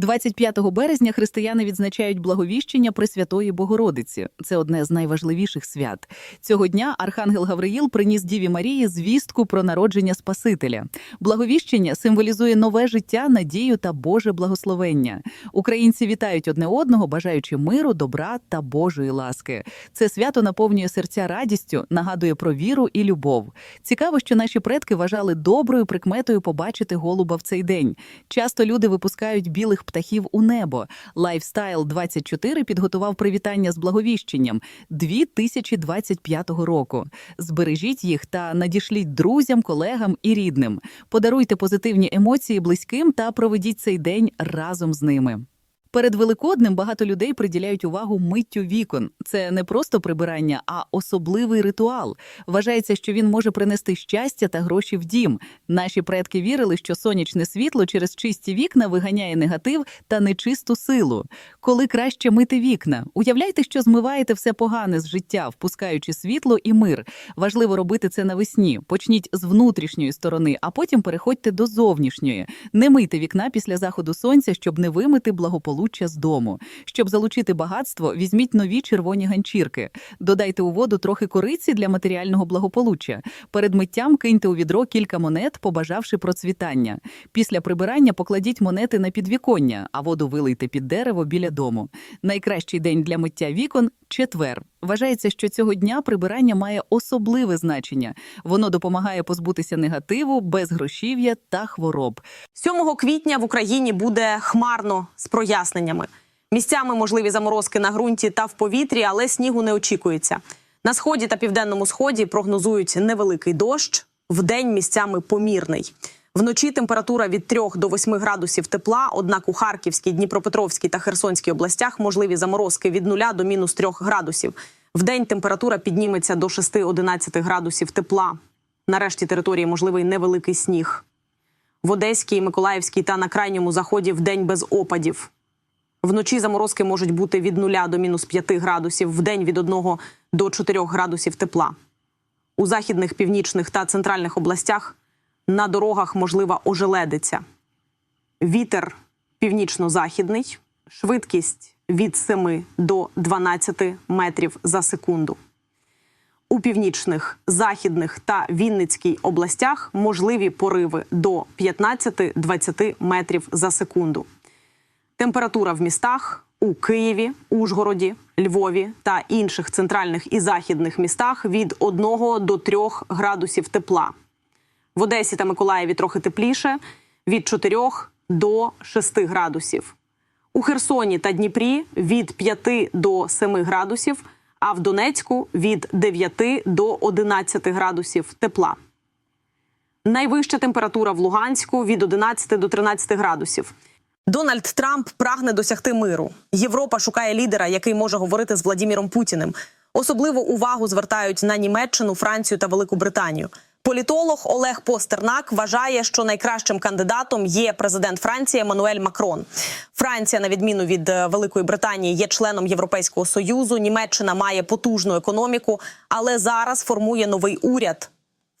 25 березня християни відзначають благовіщення Пресвятої Богородиці. Це одне з найважливіших свят. Цього дня архангел Гавриїл приніс Діві Марії звістку про народження Спасителя. Благовіщення символізує нове життя, надію та Боже благословення. Українці вітають одне одного, бажаючи миру, добра та Божої ласки. Це свято наповнює серця радістю, нагадує про віру і любов. Цікаво, що наші предки вважали доброю прикметою побачити голуба в цей день. Часто люди випускають білих птахів у небо. Lifestyle 24 підготував привітання з благовіщенням 2025 року. Збережіть їх та надішліть друзям, колегам і рідним. Подаруйте позитивні емоції близьким та проведіть цей день разом з ними. Перед Великоднем багато людей приділяють увагу миттю вікон. Це не просто прибирання, а особливий ритуал. Вважається, що він може принести щастя та гроші в дім. Наші предки вірили, що сонячне світло через чисті вікна виганяє негатив та нечисту силу. Коли краще мити вікна, уявляйте, що змиваєте все погане з життя, впускаючи світло і мир. Важливо робити це навесні. Почніть з внутрішньої сторони, а потім переходьте до зовнішньої. Не мийте вікна після заходу сонця, щоб не вимити благополуччя з дому. Щоб залучити багатство, візьміть нові червоні ганчірки. Додайте у воду трохи кориці для матеріального благополуччя. Перед миттям киньте у відро кілька монет, побажавши процвітання. Після прибирання покладіть монети на підвіконня, а воду вилийте під дерево біля дому. Найкращий день для миття вікон четвер. Вважається, що цього дня прибирання має особливе значення. Воно допомагає позбутися негативу, безгрошів'я та хвороб. 7 квітня в Україні буде хмарно з проясненнями. Місцями можливі заморозки на ґрунті та в повітрі, але снігу не очікується. На сході та південному сході прогнозують невеликий дощ, вдень місцями помірний. Вночі температура від 3 до 8 градусів тепла. Однак у Харківській, Дніпропетровській та Херсонській областях можливі заморозки від 0 до мінус 3 градусів. Вдень температура підніметься до 6-11 градусів тепла. Нарешті території можливий невеликий сніг. В Одеській, Миколаївській та на крайньому заході вдень без опадів. Вночі заморозки можуть бути від 0 до мінус 5 градусів, вдень від 1 до 4 градусів тепла. У західних, північних та центральних областях на дорогах можлива ожеледиця. Вітер північно-західний, швидкість від 7 до 12 метрів за секунду. У північних, західних та Вінницькій областях можливі пориви до 15-20 метрів за секунду. Температура в містах у Києві, Ужгороді, Львові та інших центральних і західних містах від 1 до 3 градусів тепла. В Одесі та Миколаєві трохи тепліше від 4 до 6 градусів. У Херсоні та Дніпрі від 5 до 7 градусів, а в Донецьку від 9 до 11 градусів тепла. Найвища температура в Луганську від 11 до 13 градусів. Дональд Трамп прагне досягти миру. Європа шукає лідера, який може говорити з Владіміром Путіним. Особливу увагу звертають на Німеччину, Францію та Велику Британію. Політолог Олег Постернак вважає, що найкращим кандидатом є президент Франції Еммануель Макрон. Франція, на відміну від е, Великої Британії, є членом Європейського союзу. Німеччина має потужну економіку, але зараз формує новий уряд.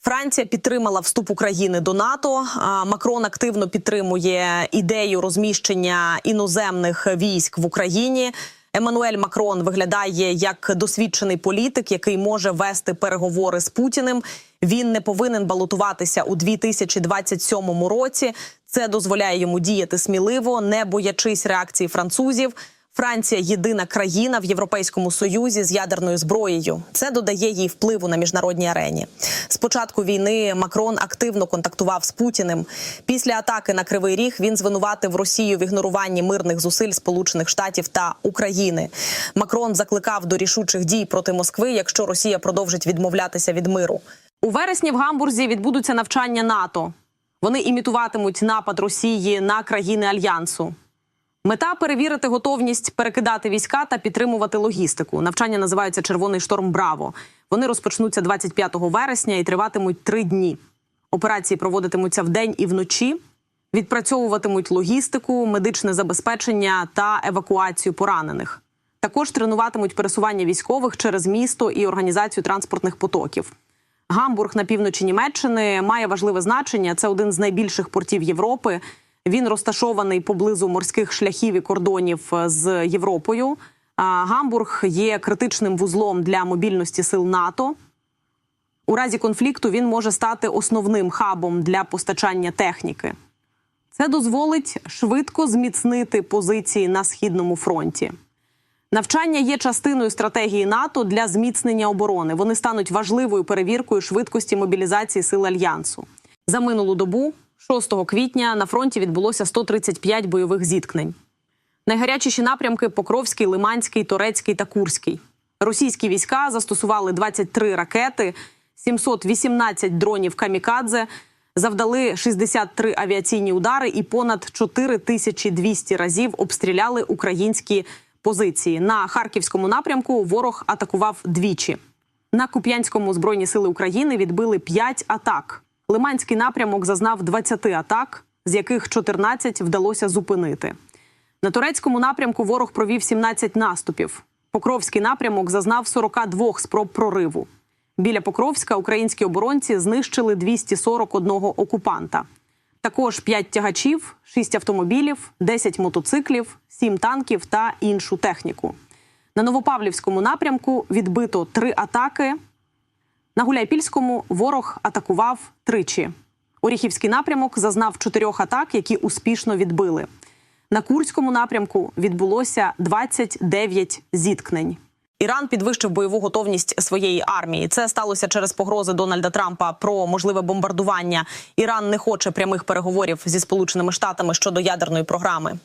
Франція підтримала вступ України до НАТО. Макрон активно підтримує ідею розміщення іноземних військ в Україні. Еммануель Макрон виглядає як досвідчений політик, який може вести переговори з Путіним. Він не повинен балотуватися у 2027 році. Це дозволяє йому діяти сміливо, не боячись реакції французів. Франція єдина країна в Європейському Союзі з ядерною зброєю. Це додає їй впливу на міжнародній арені. З початку війни Макрон активно контактував з Путіним. Після атаки на Кривий Ріг він звинуватив Росію в ігноруванні мирних зусиль Сполучених Штатів та України. Макрон закликав до рішучих дій проти Москви, якщо Росія продовжить відмовлятися від миру. У вересні в Гамбурзі відбудуться навчання НАТО. Вони імітуватимуть напад Росії на країни альянсу. Мета перевірити готовність перекидати війська та підтримувати логістику. Навчання називаються Червоний шторм Браво. Вони розпочнуться 25 вересня і триватимуть три дні. Операції проводитимуться вдень і вночі, відпрацьовуватимуть логістику, медичне забезпечення та евакуацію поранених. Також тренуватимуть пересування військових через місто і організацію транспортних потоків. Гамбург на півночі Німеччини має важливе значення. Це один з найбільших портів Європи. Він розташований поблизу морських шляхів і кордонів е, з Європою. Гамбург є критичним вузлом для мобільності сил НАТО. У разі конфлікту він може стати основним хабом для постачання техніки. Це дозволить швидко зміцнити позиції на східному фронті. Навчання є частиною стратегії НАТО для зміцнення оборони. Вони стануть важливою перевіркою швидкості мобілізації сил альянсу. За минулу добу, 6 квітня, на фронті відбулося 135 бойових зіткнень. Найгарячіші напрямки Покровський, Лиманський, Торецький та Курський. Російські війська застосували 23 ракети, 718 дронів камікадзе, завдали 63 авіаційні удари і понад 4200 разів обстріляли українські позиції. На харківському напрямку ворог атакував двічі. На Куп'янському збройні сили України відбили 5 атак. Лиманський напрямок зазнав 20 атак, з яких 14 вдалося зупинити. На турецькому напрямку ворог провів 17 наступів. Покровський напрямок зазнав 42 спроб прориву. Біля Покровська українські оборонці знищили 241 окупанта. Також 5 тягачів, 6 автомобілів, 10 мотоциклів, 7 танків та іншу техніку. На Новопавлівському напрямку відбито 3 атаки. На Гуляйпільському ворог атакував тричі. Оріхівський напрямок зазнав чотирьох атак, які успішно відбили. На Курському напрямку відбулося 29 зіткнень. Іран підвищив бойову готовність своєї армії. Це сталося через погрози Дональда Трампа про можливе бомбардування. Іран не хоче прямих переговорів зі Сполученими Штатами щодо ядерної програми.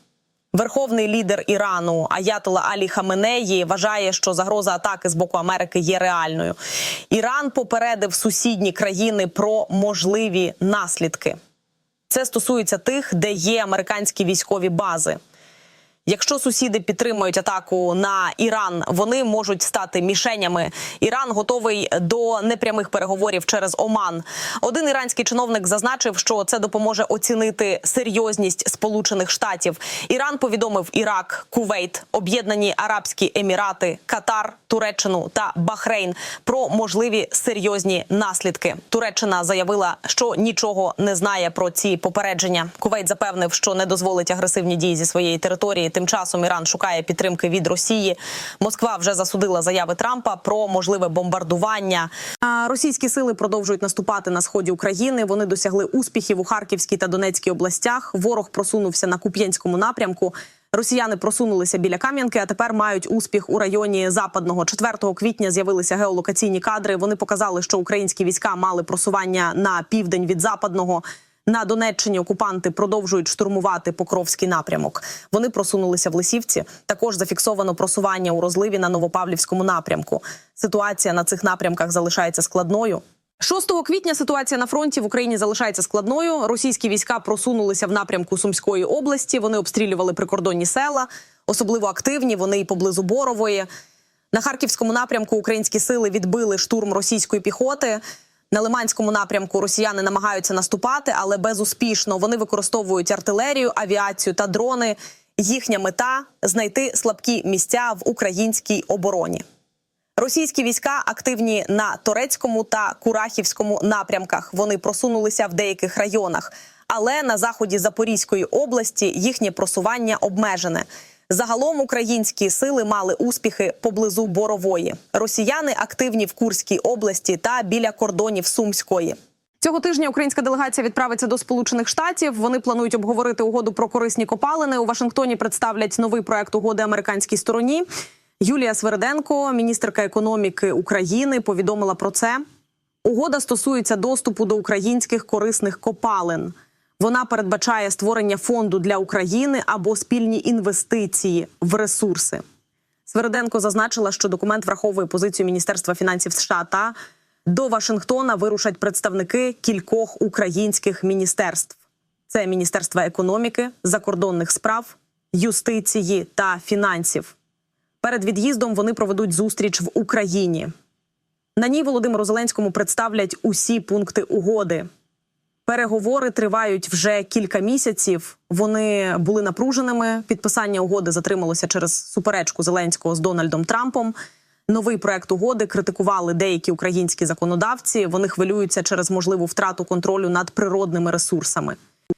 Верховний лідер Ірану Аятола Алі Хаменеї вважає, що загроза атаки з боку Америки є реальною. Іран попередив сусідні країни про можливі наслідки. Це стосується тих, де є американські військові бази. Якщо сусіди підтримують атаку на Іран, вони можуть стати мішенями. Іран готовий до непрямих переговорів через Оман. Один іранський чиновник зазначив, що це допоможе оцінити серйозність Сполучених Штатів. Іран повідомив Ірак, Кувейт, Об'єднані Арабські Емірати, Катар, Туреччину та Бахрейн про можливі серйозні наслідки. Туреччина заявила, що нічого не знає про ці попередження. Кувейт запевнив, що не дозволить агресивні дії зі своєї території. Тим часом Іран шукає підтримки від Росії. Москва вже засудила заяви Трампа про можливе бомбардування. Російські сили продовжують наступати на сході України. Вони досягли успіхів у Харківській та Донецькій областях. Ворог просунувся на Куп'янському напрямку. Росіяни просунулися біля Кам'янки, а тепер мають успіх у районі Западного. 4 квітня з'явилися геолокаційні кадри. Вони показали, що українські війська мали просування на південь від западного. На Донеччині окупанти продовжують штурмувати Покровський напрямок. Вони просунулися в Лисівці. Також зафіксовано просування у розливі на Новопавлівському напрямку. Ситуація на цих напрямках залишається складною. 6 квітня ситуація на фронті в Україні залишається складною. Російські війська просунулися в напрямку Сумської області. Вони обстрілювали прикордонні села, особливо активні. Вони і поблизу Борової. На харківському напрямку українські сили відбили штурм російської піхоти. На Лиманському напрямку росіяни намагаються наступати, але безуспішно. Вони використовують артилерію, авіацію та дрони. Їхня мета знайти слабкі місця в українській обороні. Російські війська активні на Торецькому та Курахівському напрямках. Вони просунулися в деяких районах, але на заході Запорізької області їхнє просування обмежене. Загалом українські сили мали успіхи поблизу Борової. Росіяни активні в Курській області та біля кордонів Сумської. Цього тижня українська делегація відправиться до Сполучених Штатів. Вони планують обговорити угоду про корисні копалини. У Вашингтоні представлять новий проект угоди американській стороні. Юлія Свериденко, міністерка економіки України, повідомила про це. Угода стосується доступу до українських корисних копалин. Вона передбачає створення фонду для України або спільні інвестиції в ресурси. Свериденко зазначила, що документ враховує позицію Міністерства фінансів США та до Вашингтона вирушать представники кількох українських міністерств: це Міністерства економіки, закордонних справ, юстиції та фінансів. Перед від'їздом вони проведуть зустріч в Україні. На ній Володимиру Зеленському представлять усі пункти угоди. Переговори тривають вже кілька місяців. Вони були напруженими. Підписання угоди затрималося через суперечку Зеленського з Дональдом Трампом. Новий проект угоди критикували деякі українські законодавці. Вони хвилюються через можливу втрату контролю над природними ресурсами.